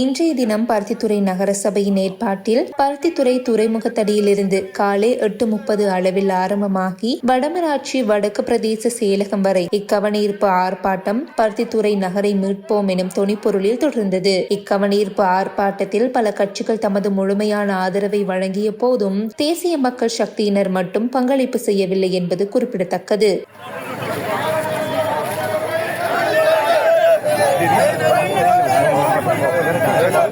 இன்றைய தினம் பருத்தித்துறை நகரசபையின் ஏற்பாட்டில் பருத்தித்துறை துறைமுகத்தடியிலிருந்து காலை எட்டு முப்பது அளவில் ஆரம்பமாகி வடமராட்சி வடக்கு பிரதேச செயலகம் வரை இக்கவனீர்ப்பு ஆர்ப்பாட்டம் பருத்தித்துறை நகரை மீட்போம் எனும் துணிப்பொருளில் தொடர்ந்தது. இக்கவனீர்ப்பு ஆர்ப்பாட்டத்தில் பல கட்சிகள் தமது முழுமையான ஆதரவை வழங்கிய போதும் தேசிய மக்கள் சக்தியினர் மட்டும் பங்களிப்பு செய்யவில்லை என்பது குறிப்பிடத்தக்கது. கரெக்டா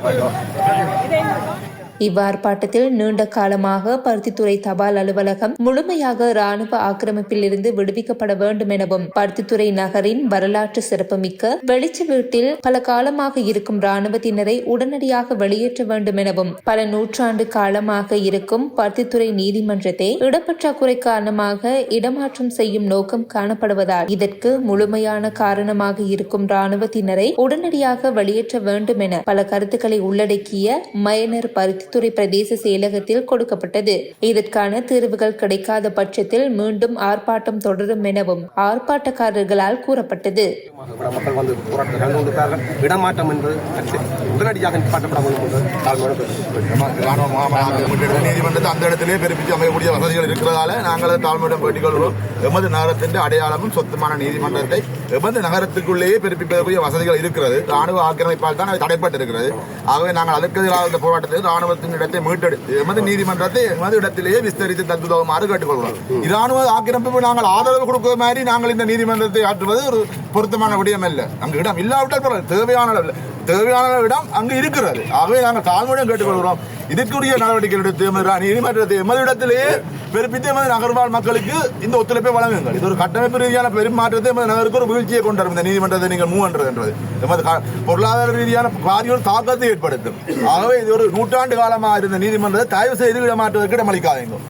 இவ்வார்ப்பாட்டத்தில் நீண்ட காலமாக பருத்தித்துறை தபால் அலுவலகம் முழுமையாக ராணுவ ஆக்கிரமிப்பில் இருந்து விடுவிக்கப்பட வேண்டும் எனவும் பருத்தித்துறை நகரின் வரலாற்று சிறப்புமிக்க வெளிச்ச வீட்டில் பல காலமாக இருக்கும் ராணுவத்தினரை உடனடியாக வெளியேற்ற வேண்டும் எனவும் பல நூற்றாண்டு காலமாக இருக்கும் பருத்தித்துறை நீதிமன்றத்தை இடப்பற்றாக்குறை காரணமாக இடமாற்றம் செய்யும் நோக்கம் காணப்படுவதால் இதற்கு முழுமையான காரணமாக இருக்கும் ராணுவத்தினரை உடனடியாக வெளியேற்ற வேண்டும் என பல கருத்துக்களை உள்ளடக்கிய மயனர் பருத்தி பருத்தித்துறை பிரதேச செயலகத்தில் கொடுக்கப்பட்டது. இதற்கான தீர்வுகள் கிடைக்காத பட்சத்தில் மீண்டும் ஆர்ப்பாட்டம் தொடரும் எனவும் ஆர்ப்பாட்டக்காரர்களால் கூறப்பட்டது. இடமாற்றம் என்பது உடனடியாக. ராணுவ நீதிமன்றத்தை அந்த இடத்திலே பிறப்பித்து வசதிகள் இருக்கிறதால நாங்கள் தாழ்மையிடம் வேண்டிக் எமது நகரத்தின் அடையாளமும் சொந்தமான நீதிமன்றத்தை எமது நகரத்துக்குள்ளேயே பிறப்பிப்பதற்குரிய வசதிகள் இருக்கிறது. ராணுவ ஆக்கிரமிப்பால் தான் அது தடைப்பட்டிருக்கிறது. ஆகவே நாங்கள் அதற்கு எதிராக போராட்டத்தில் ராணுவத்தின் இடத்தை மீட்டெடுத்து எமது நீதிமன்றத்தை எமது இடத்திலேயே விஸ்தரித்து தந்துதவுமாறு கேட்டுக்கொள்கிறோம். இராணுவ ஆக்கிரமிப்பு நாங்கள் ஆதரவு கொடுக்கிற மாதிரி நாங்கள் இந்த நீதிமன்றத்தை ஆற்றுவது ஒரு பொருத்தமான விடயம் அல்ல. அங்கு இடம் இல்லாவிட்டால் தேவையான அளவில் தேவையான இடம் அங்கு இருக்கிறது. ஆகவே நாங்கள் தாழ்மையுடன் கேட்டுக்கொள்கிறோம். இதற்குரிய நடவடிக்கை எடுத்து எமது நீதிமன்றத்தை எமது இடத்திலேயே பிறப்பித்து எமது நகர்வாழ் மக்களுக்கு இந்த ஒத்துழைப்பை வழங்குங்கள். இது ஒரு கட்டமைப்பு ரீதியான பெருமாற்றத்தை எமது நகருக்கு ஒரு வீழ்ச்சியை கொண்டு வரும். இந்த நீதிமன்றத்தை நீங்கள் மூவ் என்றது எமது பொருளாதார ரீதியான பாரிய ஒரு தாக்கத்தை ஏற்படுத்தும். ஆகவே இது ஒரு நூற்றாண்டு காலமாக இருந்த நீதிமன்றத்தை தயவு செய்து விட மாற்றுவதற்கு இடமளிக்காதீங்க